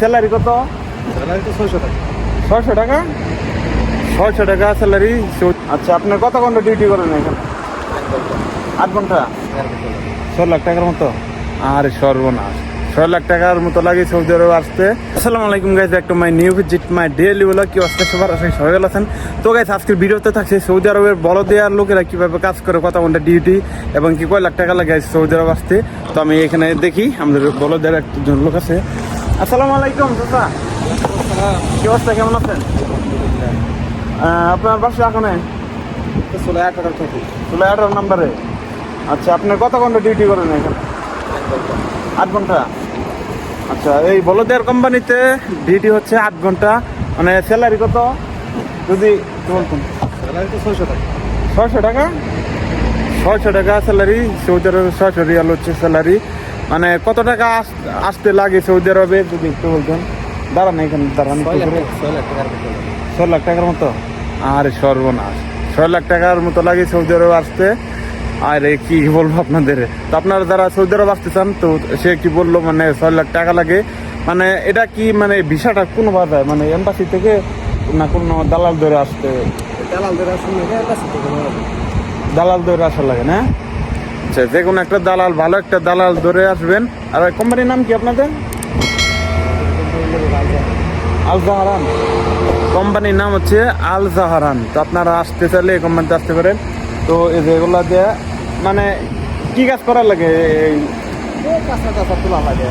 Salary কত? Salary তো ছয়শো টাকা। ছয়শো টাকা? ছয়শো টাকা স্যালারি আচ্ছা আপনার কত ঘণ্টা ডিউটি করেন এখানে? আট ঘণ্টা? ছয় লাখ টাকার মতো? আরে সর্বনাশ। ছয় লাখ টাকার মতো লাগে সৌদি আরব আসতে। আসসালামু আলাইকুম গাইজ একটা my new visit my daily বলা কি অস্তে সবার? আসে সবাই ভালো আছেন। তো গাইজ আজকের ভিডিওতে থাকছে সৌদি আরবের বড় দেওয়ার লোকেরা কীভাবে কাজ করে কত ঘণ্টা ডিউটি এবং কি কয় লাখ টাকা লাগে সৌদি আরব আসতে। তো আমি এখানে দেখি আমাদের বড় দেওয়ার একজন লোক আছে। আসসালামু আলাইকুম, চাচা। কি অবস্থা, কেমন আছেন? আপনার বাসা এখন? ষোলো আঠারো থেকে ষোলো আঠারো নাম্বারে। আচ্ছা আপনার কত ঘণ্টা ডিউটি করেন এখানে? আট ঘণ্টা? আচ্ছা এই বলদের কোম্পানিতে ডিউটি হচ্ছে আট ঘণ্টা। মানে স্যালারি কত? যদি কি বলতেন। স্যালারি তো ছয়শো টাকা? ছয়শো টাকা? ছয়শো টাকা স্যালারি সৌদি আরবে ছয়শো রিয়াল হচ্ছে স্যালারি মানে কত টাকা আস- আসতে লাগে সৌদি আরবে? যদি একটু বলতেন। দাঁড়ান এখানে দাঁড়ান ছয় লাখ টাকার মতো? আরে সর্বনাশ। ছয় লাখ টাকার মতো লাগে সৌদি আরব আসতে? আরে কি বলব আপনাদের? তো আপনারা যারা সৌদি আরব আসতে চান তো সে কি বলল মানে ছয় লাখ টাকা লাগে? মানে এটা কি মানে ভিসাটা কোনো ভাবে মানে এম্বাসি থেকে না কোনো দালাল ধরে আসতে থেকে নেওয়া হবে। দালাল ধরে আসা লাগে না? আচ্ছা যে কোনো একটা দালাল ভালো একটা দালাল ধরে আসবেন। আর কোম্পানির নাম কি আপনাদের? আল জাহারান। কোম্পানির নাম হচ্ছে আল জাহারান। তো আপনারা আসতে চাইলে এই কোম্পানিতে আসতে পারেন। তো এই যেগুলো দিয়ে মানে কি কাজ করার লাগে? এই তোলা লাগে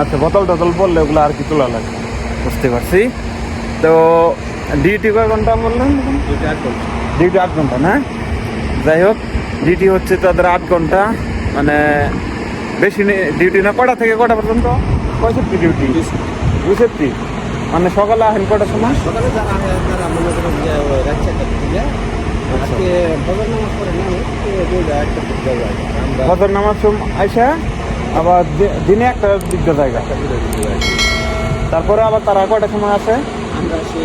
আচ্ছা বোতল টতল বললে ওগুলো আর কি তোলা লাগে? বুঝতে পারছি। তো ডিউটি কয় ঘণ্টা বললেন? ডিউটি আট ঘণ্টা না? যাই হোক। ডিউটি হচ্ছে তাদের আট ঘণ্টা মানে বেশি ডিউটি না কটা থেকে কটা পর্যন্ত? পঁয়ষট্টি ডিউটি দুষট্টি মানে সকালে আসেন কটার সময়? সকালে নামাজ ফজর নামাজ সম- আইসা আবার দিনে একটা দিকটা জায়গা। তারপরে আবার তারা কয়টার সময় আসে? আমরা সে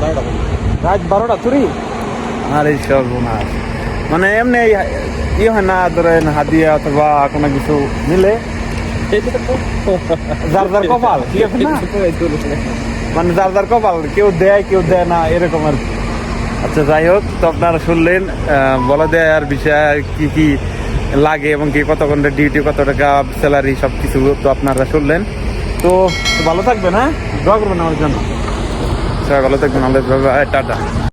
বারোটা রাত বারোটা, চুরি? আর সর্বনাশ। মানে এমনি ই হয় না, ধরেন হাদিয়া অথবা কোনো কিছু মিলে। যার যার কপাল মানে যার যার কপাল, কেউ দেয় কেউ দেয় না, এরকম আর। আচ্ছা যাই হোক, তো আপনারা শুনলেন বলা দেয় আর বিষয় কি কি লাগে এবং কি কত ঘণ্টা ডিউটি কত টাকা স্যালারি সব কিছু তো আপনারা শুনলেন। তো ভালো থাকবেন হ্যাঁ? দোয়া করবেন আমার জন্য। ভালো থাকবেন আল্লাহ টাটা।